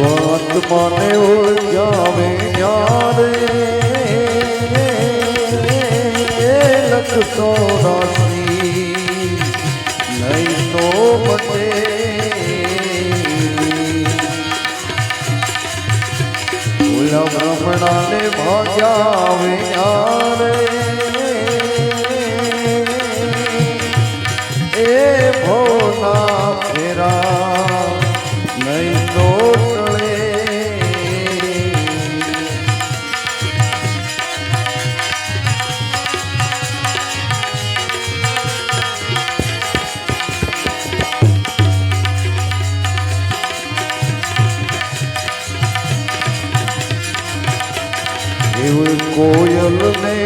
આત્માને ઓળખાવે યારે લખતો રાશી નહીં તો બને ઓલા ભાગ્યા ભાગ્યાવે યારે એવું કોયલ ને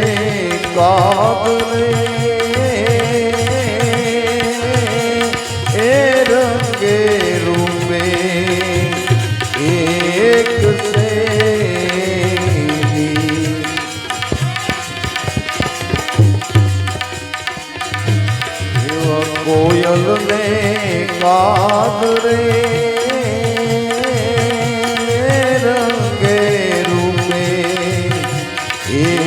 એક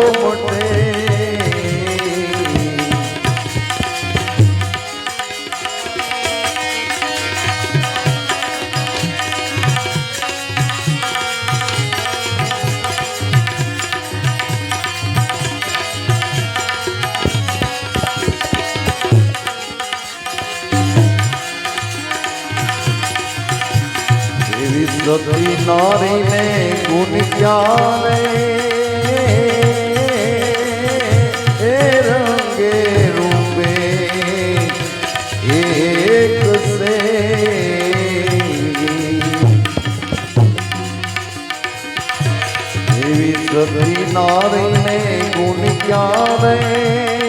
સતી નારીને ગુણ ક્યારે એ રંગે રૂપે એક સે એવી સતી નારીને ગુણ ક્યારે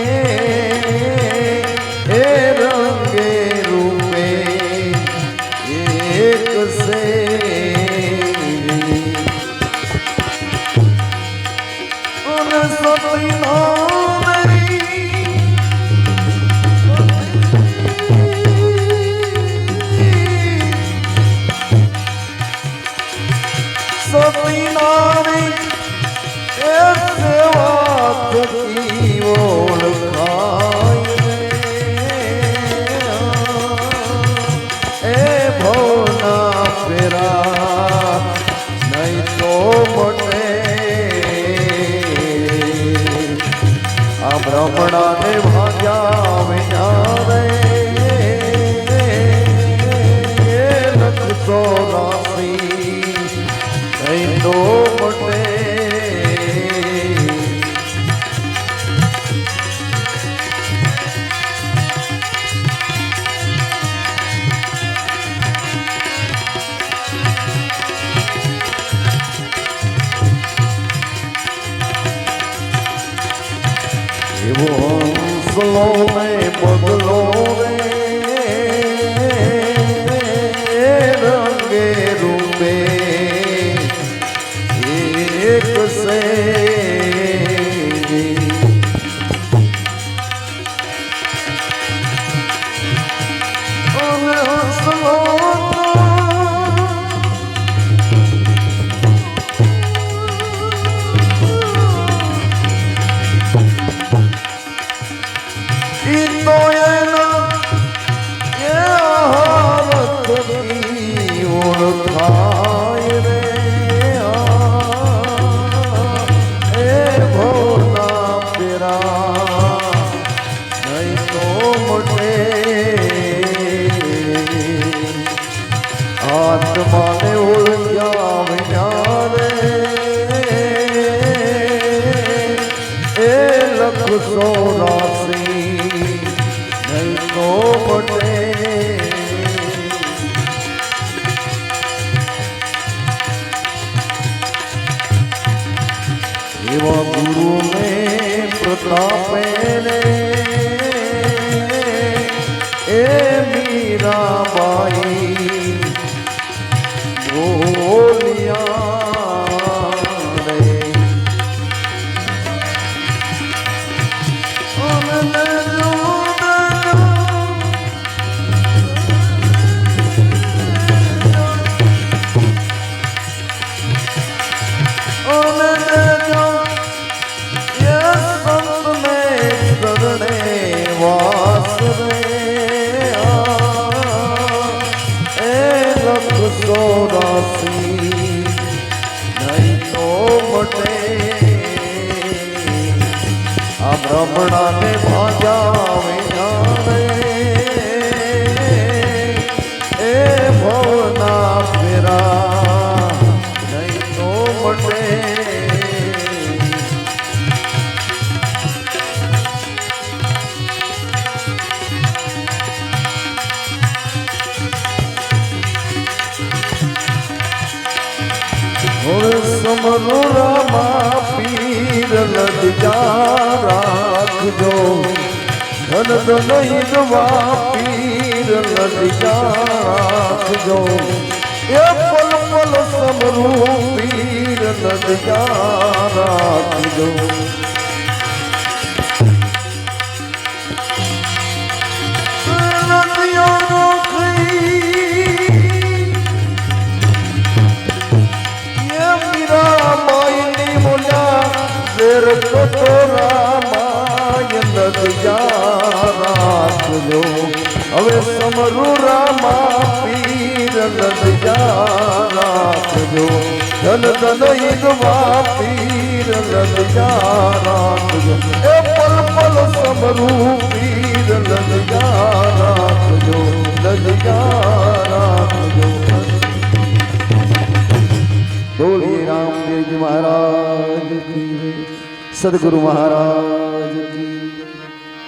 નારી એ સેવા થકી આ બ્રહ્મણાને ભાગ્યા વિના રે લખતો નાસી કઈ તો মধুর આત્માને ઓળખ્યા વિના રે એ લખશો રાશી નહીં તો પટે એવા ગુરુ મેં પ્રતાપે તો મટે. આ બ્રહ્મણાને ભાજાવે લજ્જા રાખજો. ધન ધન પીર લજ્જા રાખજો. એ પલ પલ સમરૂ પીર લજ્જા રાખજો. નદીઓનો રસ્તો તો રામાયણ રાખજો હવે સમરું રામા પીર રજા રાખજો ધન ધન ઈગવા પીર રજા રાખજો એ પલ પલ સમરું પીર રજા સદગુરુ મહારાજ.